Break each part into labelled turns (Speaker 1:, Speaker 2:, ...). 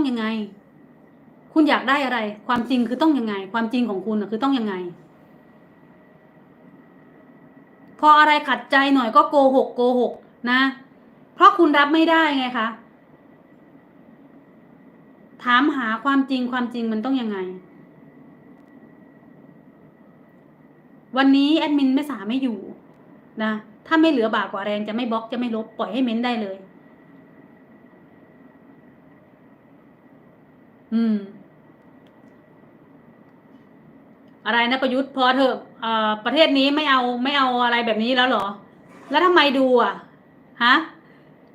Speaker 1: องยังไง คุณอยากได้อะไร ความจริงคือต้องยังไง ความจริงของคุณคือต้องยังไง พออะไรขัดใจหน่อยก็โกหกโกหกนะ เพราะคุณรับไม่ได้ไงคะถามหาความจริงความจริงมันต้องยังไง วันนี้แอดมินไม่สาไม่อยู่นะ ถ้าไม่เหลือบากกว่าแรงจะไม่บล็อกจะไม่ลบปล่อยให้เม้นได้เลย อืม อะไรนะประยุทธ์พอเถอะเอ่อประเทศนี้ไม่เอาไม่เอาอะไรแบบนี้แล้วเหรอ แล้วทำไมดูอะฮะ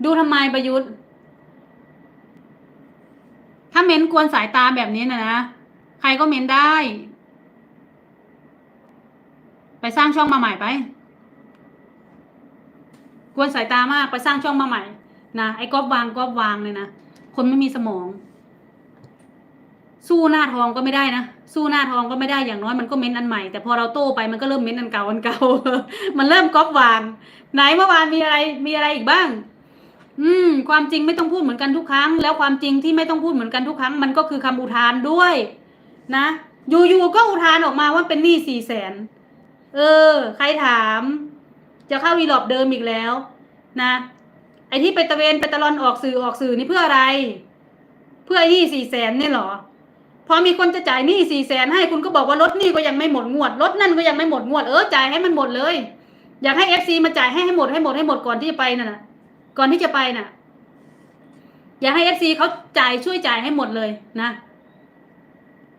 Speaker 1: ดูทำไมประยุทธ์ ถ้าเม้นกวนสายตาแบบนี้นะนะใครก็เม้นได้ ไปสร้างช่องมาใหม่ไปกวนสายตามากไปสร้างช่องมาใหม่นะไอ้ก๊อบวางก๊อบวางเลยนะคนไม่มีสมอง สู้หน้าทองก็ไม่ได้นะ สู้หน้าทองก็ไม่ได้อย่างน้อยมันก็เม้นอันใหม่ แต่พอเราโต้ไปมันก็เริ่มเม้นอันเก่าอันเก่า มันเริ่มก๊อปวาง ไหนเมื่อวานมีอะไรมีอะไรอีกบ้าง อืม ความจริงไม่ต้องพูดเหมือนกันทุกครั้ง แล้วความจริงที่ไม่ต้องพูดเหมือนกันทุกครั้ง มันก็คือคำอุทานด้วย นะอยู่ๆก็อุทานออกมาว่าเป็นหนี้สี่แสนเออ ใครถาม จะเข้าวีลอบเดิมอีกแล้ว นะไอที่ไปตะเวนไปตะลอนออกสื่อออกสื่อนี่เพื่ออะไร เพื่อหนี้สี่แสนเนี่ยเหรอ พอมีคนจะจ่ายหนี้สี่แสนให้คุณก็บอกว่ารถหนี้ก็ยังไม่หมดงวดรถนั่นก็ยังไม่หมดงวดเออจ่ายให้มันหมดเลย อยากให้เอฟซีมาจ่ายให้ให้หมดให้หมดให้หมดก่อนที่จะไปน่ะนะก่อนที่จะไปน่ะ อยากให้เอฟซีเขาจ่ายช่วยจ่ายให้หมดเลยนะ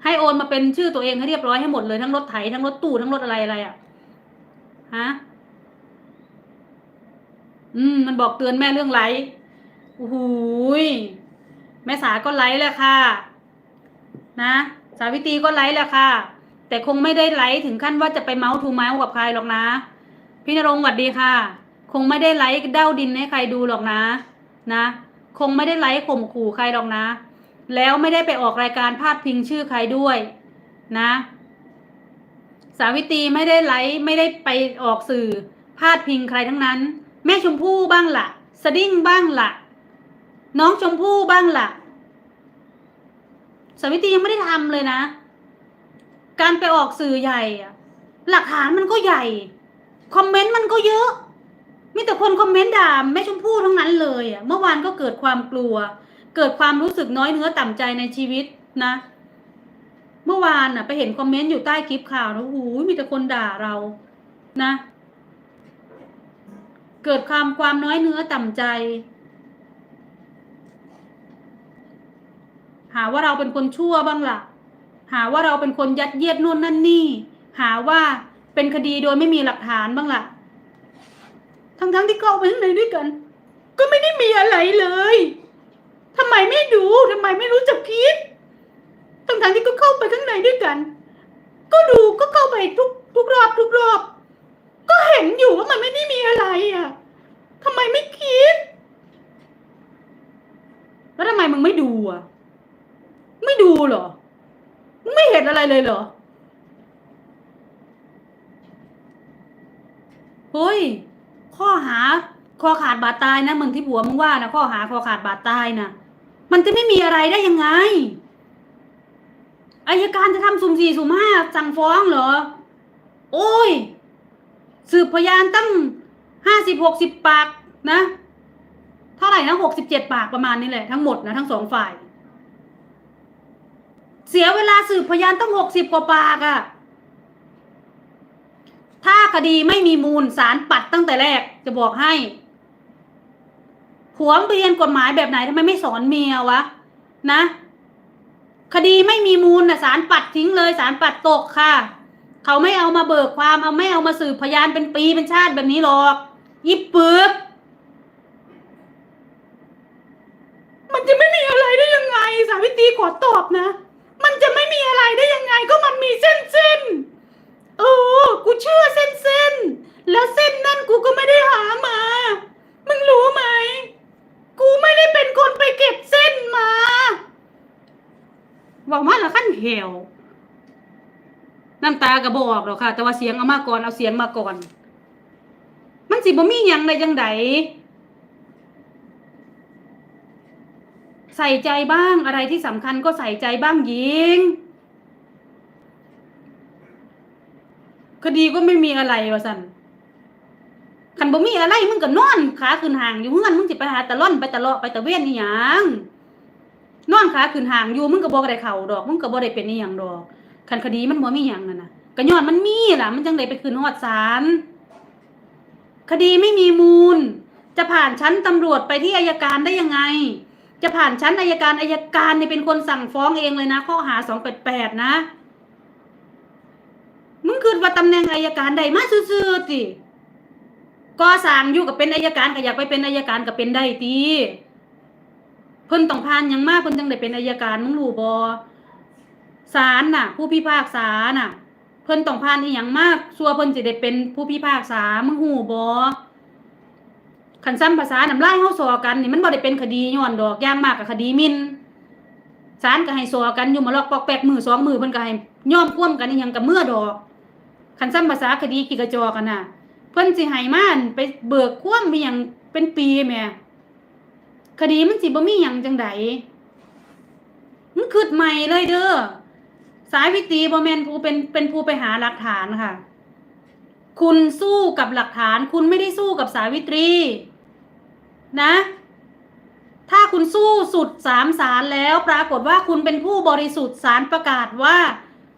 Speaker 1: ให้โอนมาเป็นชื่อตัวเองให้เรียบร้อยให้หมดเลยทั้งรถไถทั้งรถตู้ทั้งรถอะไรอะไรอะฮะอืม มันบอกเตือนแม่เรื่องไลฟ์โอ้โหแม่สาก็ไลฟ์แหละค่ะ นะสาวิตรีก็ไลฟ์แหละค่ะ แต่คงไม่ได้ไลฟ์ถึงขั้นว่าจะไปเมาส์ทูเมาส์กับใครหรอกนะ พี่นรงค์สวัสดีค่ะ คงไม่ได้ไลฟ์เด้าดินให้ใครดูหรอกนะนะ คงไม่ได้ไลฟ์ข่มขู่ใครหรอกนะ แล้วไม่ได้ไปออกรายการพาดพิงชื่อใครด้วยนะ สาวิตรีไม่ได้ไลฟ์ไม่ได้ไปออกสื่อพาดพิงใครทั้งนั้น แม่ชมพู่บ้างละ่ะ สดิ้งบ้างละ่ะ น้องชมพู่บ้างละ่ะ สวิตียังไม่ได้ทำเลยนะ การไปออกสื่อใหญ่หลักฐานมันก็ใหญ่ คอมเมนต์มันก็เยอะมีแต่คนคอมเมนต์ด่าแม่ชมพู่ทั้งนั้นเลยอะเมื่อวานก็เกิดความกลัว เกิดความรู้สึกน้อยเนื้อต่ำใจในชีวิตนะ เมื่อวานน่ะ ไปเห็นคอมเมนต์อยู่ใต้คลิปข่าวนะโอ้โหมีแต่คนด่าเรานะ เกิดความความน้อยเนื้อต่ำใจ หาว่าเราเป็นคนชั่วบ้างล่ะ หาว่าเราเป็นคนยัดเยียดนู่นนั่นนี่ หาว่าเป็นคดีโดยไม่มีหลักฐานบ้างล่ะ ทั้งๆที่เข้าไปข้างในด้วยกัน ก็ไม่ได้มีอะไรเลยทำไมไม่ดูทำไมไม่รู้จักคิดทั้งๆที่ก็เข้าไปข้างในด้วยกัน ก็ดูก็เข้าไปทุกทุกรอบทุกรอบ ก็เห็นอยู่ว่ามันไม่ได้มีอะไรอะทำไมไม่คิด แล้วทำไมมึงไม่ดูอะ ดูเหรอมึงไม่เห็นอะไรเลยเหรอ เฮ้ย ข้อหาคอขาดบาดตายนะมึงที่ผัวมึงว่านะข้อหาคอขาดบาดตายนะมันจะไม่มีอะไรได้ยังไงอายการจะทำสุ่มสี่สุ่มห้าสั่งฟ้องเหรอ โอ้ย สืบพยานตั้งห้าสิบหกสิบปากนะ เท่าไหร่นะหกสิบเจ็ดปากประมาณนี้แหละทั้งหมดนะทั้งสองฝ่าย เสียเวลาสืบพยานตั้งหกสิบกว่าปากอะถ้าคดีไม่มีมูลสารปัดตั้งแต่แรก จะบอกให้ผัวมึงเรียนกฎหมายแบบไหนทำไมไม่สอนเมียวะ นะ คดีไม่มีมูลนะสารปัดทิ้งเลยสารปัดตกค่ะ เขาไม่เอามาเบิกความเอาไม่เอามาสืบพยานเป็นปีเป็นชาติแบบนี้หรอกยิบปึกมันจะไม่มีอะไรได้ยังไง สาวิตรีขอตอบนะ มันจะไม่มีอะไรได้ยังไงก็มันมีเส้นเส้นเออ กูเชื่อเส้นเส้น แล้วเส้นนั่นกูก็ไม่ได้หามา มึงรู้ไหม กูไม่ได้เป็นคนไปเก็บเส้นมาบอกมาล้วขั้นเหวน้ำตากระบอกหรอกค่ะ แต่ว่าเสียงเอามาก่อนเอาเสียงมาก่อน มันสิบ่มีหยังในจังได ใส่ใจบ้างอะไรที่สำคัญก็ใส่ใจบ้างหญิง คดีก็ไม่มีอะไรวะสันคันบ่มีอะไรมึงก็นอนขาขึ้นห่างอยู่เฮือนมึงสิไปหาตะล่อนไปตะเลาะไปตะเวนนี่หยังนอนขาขึ้นห่างอยู่มึงก็บ่ได้เข้าดอกมึงก็บ่ได้เป็นอีหยังดอกคันคดีมันบ่มีหยังนั่นน่ะก็ย้อนมันมีล่ะ มันจังได้ไปขึ้นฮอดศาลคดีไม่มีมูล จะผ่านชั้นตำรวจไปที่อายการได้ยังไง จะผ่านชั้นอายการอายการเนี่ยเป็นคนสั่งฟ้องเองเลยนะข้อหา288นะ มึงคือว่าตำแหน่งอายการใดมาซื่อๆติก็สั่งอยู่กับเป็นอายการก็อยากไปเป็นอายการก็เป็นได้ติเพิ่นต้องผ่านยังมากเพิ่นจังได้เป็นอายการมึงรู้บ่ศาลน่ะ ผู้พิพากษาน่ะ เพิ่นต้องผ่านอีหยังมากซัวเพิ่นสิได้เป็นผู้พิพากษามึงฮู้บ่ คันซ้ำภาษาน้ำลายเฮาสอกันนี่มันบ่ได้เป็นคดีย้อนดอกย่างมากก็คดีหมิ่นศาลก็ให้สอกันอยู่มาลอกปอกแปกมือสองมือเพิ่นก็ให้ยอมคว่ำกันอีหยังกับเมื่อดอกคันซ้ำภาษาคดีกีกระจอกันน่ะ เพิ่นสิให้มานไปเบิกความมีหยังเป็นปีแหม่คดีมันสิบ่มีหยังจังไดมันคืดใหม่เลยเด้อสายวิตีบ่แม่นผู้เป็นเป็นผู้ไปหาหลักฐานค่ะ คุณสู้กับหลักฐาน คุณไม่ได้สู้กับสาวิตรี นะ ถ้าคุณสู้สุดสามศาลแล้วปรากฏว่าคุณเป็นผู้บริสุทธิ์ศาลประกาศว่า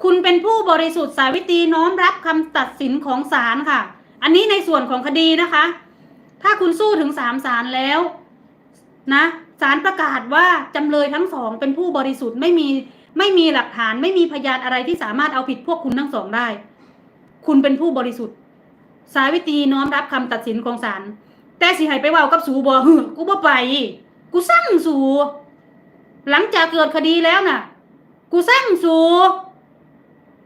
Speaker 1: คุณเป็นผู้บริสุทธิ์สาวิตรีน้อมรับคำตัดสินของศาลค่ะ อันนี้ในส่วนของคดีนะคะ ถ้าคุณสู้ถึงสามศาลแล้ว นะศาลประกาศว่าจำเลยทั้งสองเป็นผู้บริสุทธิ์ไม่มีไม่มีหลักฐานไม่มีพยานอะไรที่สามารถเอาผิดพวกคุณทั้งสองได้ คุณเป็นผู้บริสุทธิ์ สาวิตรีน้อมรับคำตัดสินของศาลแต่สิให้ไปเว่ากับสูบอฮึกูบ่ไป กูสั่งสูหลังจากเกิดคดีแล้วน่ะ กูสั่งสู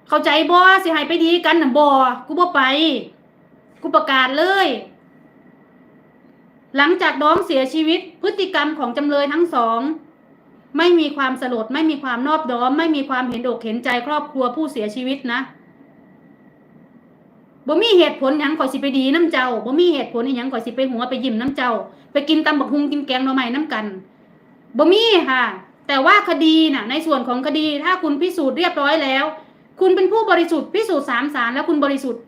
Speaker 1: เข้าใจบ่สิให้ไปดีกันน่ะบ่กูบ่ไป กูประกาศเลย หลังจากน้องเสียชีวิต พฤติกรรมของจำเลยทั้งสองไม่มีความสลดไม่มีความนอบน้อม ไม่มีความเห็นอกเห็นใจครอบครัวผู้เสียชีวิตนะ บ่มีเหตุผลหยังข่อยสิไปดีน้ำเจ้าบ่มีเหตุผลอีหยังข่อยสิไปหัวไปยิ้มน้ำเจ้า ไปกินตำบักฮุงกินแกงหน่อไม้น้ำกันบ่มีค่ะ แต่ว่าคดีน่ะ ในส่วนของคดีถ้าคุณพิสูจน์เรียบร้อยแล้ว คุณเป็นผู้บริสุทธิ์พิสูจน์สามศาลแล้วคุณบริสุทธิ์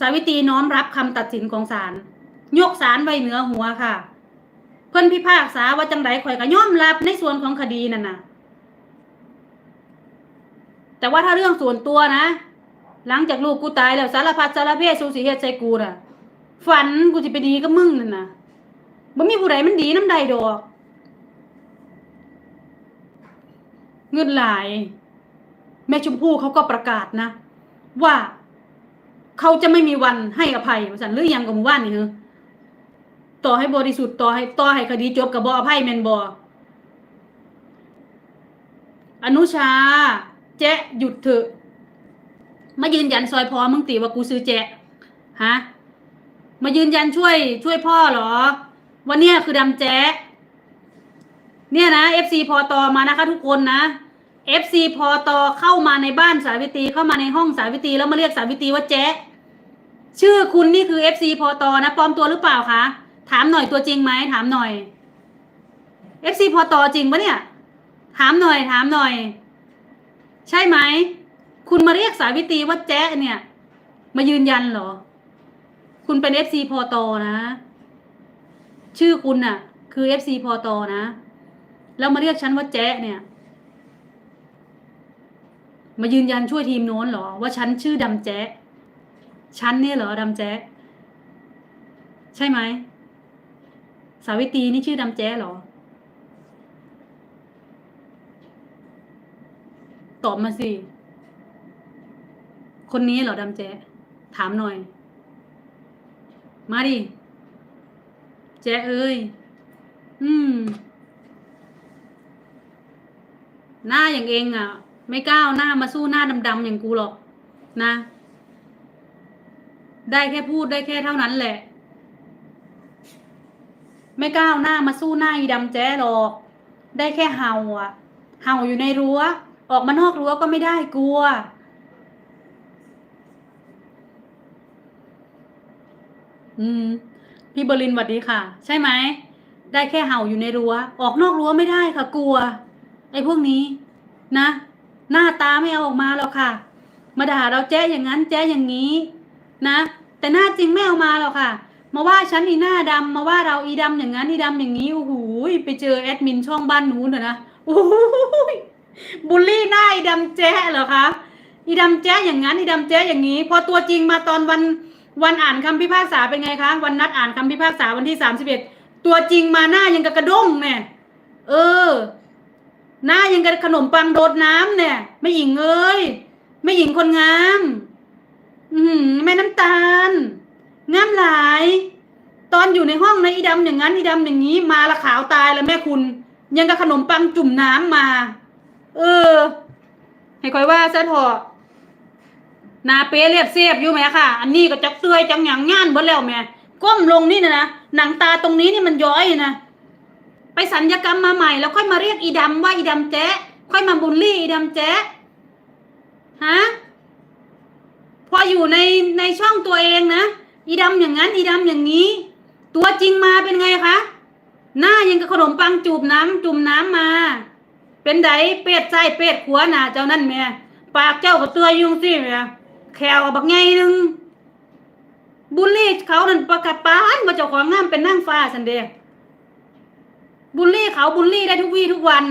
Speaker 1: สาวิตรีน้อมรับคำตัดสินของศาลยกศาลไว้เหนือหัวค่ะ เพิ่นพิพากษาว่าจังไดข่อยก็ยอมรับในส่วนของคดีนั่นน่ะ แต่ว่าถ้าเรื่องส่วนตัวนะ หลังจากลูกกูตายแล้วสารพัดสารเพศสูสิเฮ็ดใส่กูน่ะ ฝันกูสิไปดีกับมึงนั่นน่ะบ่มีผู้ใดมันดีน้ำใดดอกเงินหลาย แม่ชมพู่เขาก็ประกาศนะ ว่าเขาจะไม่มีวันให้อภัยสันหรือยังกับหมู่บ้านนี่เหรอต่อให้บริสุทธิ์ต่อให้ต่อให้คดีจบกับบออภัยแมนบออนุชา แจ๊หยุดเถอะ มายืนยันซอยพอมึงตีว่ากูซื้อแจะฮะมายืนยันช่วย ช่วยพ่อเหรอ วันเนี้ยคือดำแจ๊ะเนี่ยนะ FC พอตอมานะคะ ทุกคนนะ FC พอตอเข้ามาในบ้านสาวิตรีเข้ามาในห้องสาวิตรีแล้วมาเรียกสาวิตรีว่าแจ๊ะชื่อคุณนี่คือ FC พอตอนะปลอมตัวหรือเปล่าคะถามหน่อยตัวจริงไหมถามหน่อย FC พอตอจริงปะเนี่ย ถามหน่อย ถามหน่อย ใช่ไหม คุณมาเรียกสาวิตรีว่าแจ๊ะเนี่ย มายืนยันเหรอ คุณเป็น FC พอตอนะ ชื่อคุณน่ะ คือ FC พอตอนะ แล้วมาเรียกฉันว่าแจ๊ะเนี่ย มายืนยันช่วยทีมโน้นเหรอ ว่าฉันชื่อดำแจ๊ฉันเนี่ยเหรอดำแจ๊ใช่ไหมสาวิตรีนี่ชื่อดำแจ๊ะเหรอ ตอบมาสิ คนนี้เหรอดำแจ๊ะถามหน่อย มาดิ แจ๊ะเอ้ย อืม หน้าอย่างเองอะ ไม่ก้าวหน้ามาสู้หน้าดำๆอย่างกูหรอก นะ ได้แค่พูดได้แค่เท่านั้นแหละ ไม่ก้าวหน้ามาสู้หน้าอีดำแจ้หรอก ได้แค่เห่าอะ เห่าอยู่ในรั้ว ออกมานอกรั้วก็ไม่ได้กลัว อืม พี่เบอร์ลินสวัสดีค่ะ ใช่ไหม ได้แค่เห่าอยู่ในรั้ว ออกนอกรั้วไม่ได้ค่ะ กลัว ไอ้พวกนี้ นะ หน้าตาไม่เอาออกมาหรอกค่ะ มาด่าเราแจ้อย่างนั้นแจ้อย่างนี้ นะ แต่หน้าจริงไม่เอามาหรอกค่ะ มาว่าฉันอีหน้าดำมาว่าเราอีดำอย่างนั้นอีดำอย่างนี้โอ้โหไปเจอแอดมินช่องบ้านนู้นน่ะนะโอ้โหบูลลี่หน้าอีดำแจ้เหรอคะอีดำแจ้อย่างนั้นอีดำแจ้อย่างนี้ พอตัวจริงมาตอนวัน วันอ่านคำพิพากษาเป็นไงคะ วันนัดอ่านคำพิพากษาวันที่สามสิบเอ็ดตัวจริงมาหน้ายังกับกระด้งเนี่ยเออ หน้ายังกับขนมปังโดดน้ำเนี่ย ไม่หญิงเอ้ยไม่หญิงคนงามอือหือแม่น้ำตาลงามหลาย ตอนอยู่ในห้องนะอีดำอย่างนั้นอีดำอย่างนี้ มาละขาวตายแล้วแม่คุณ ยังกับขนมปังจุ่มน้ำมา เออ ให้คอยว่าซะเถอะ หนาเป๊เรียบเสียบอยู่ไหมค่ะ อันนี้ก็จักเตยจังหยังง่านเบิดแล้วแม่ก้มลงนี่นะนะหนังตาตรงนี้นี่มันย้อยนะไปสัญญกรรมมาใหม่แล้วค่อยมาเรียกอีดำว่าอีดำแจ๊ค่อยมาบูลลี่อีดำแจ๊ฮะพออยู่ในในช่องตัวเองนะอีดำอย่างนั้นอีดำอย่างนี้ ตัวจริงมาเป็นไงคะหน้ายังกับขนมปังจูบน้ำจุ่มน้ำมา เป็นไดเป็ดไส้เป็ดขัวหนาเจ้านั่นแม่ปากเจ้ากับตัวยุงสิแม่ แขวบบักไงนึงบุลลี่เขานั่นประกาศปานว่าเจ้าของงามเป็นนั่งฟ้าสันเดบุลลี่เขาบุลลี่ได้ทุกวี่ทุกวัน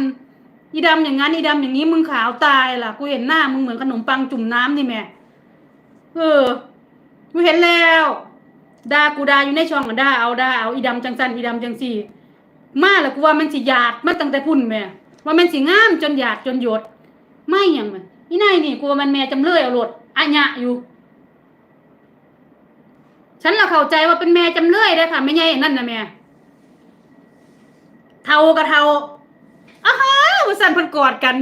Speaker 1: อีดำอย่างนั้นอีดำอย่างนี้มึงขาวตายล่ะกูเห็นหน้ามึงเหมือนขนมปังจุ่มน้ำนี่แม่เออกูเห็นแล้วด่ากูด่าอยู่ในช่องก็ด่าเอาด่าเอาอีดำจังสันอีดำจังสี่ มาล้วกูว่ามันสิหยาดมาตั้งแต่พุ่นแม่ว่ามันสิงามจนหยาดจนหยด ไม่หยังมันอีนายนี่กูว่ามันแม่จำเลยเอารถ อัญะอยู่ ฉันเราเข้าใจว่าเป็นแม่จำเลยได้ค่ะ ไม่ใช่นั่นนะแม่เทากับเทาอ้าวสันพันกอดกัน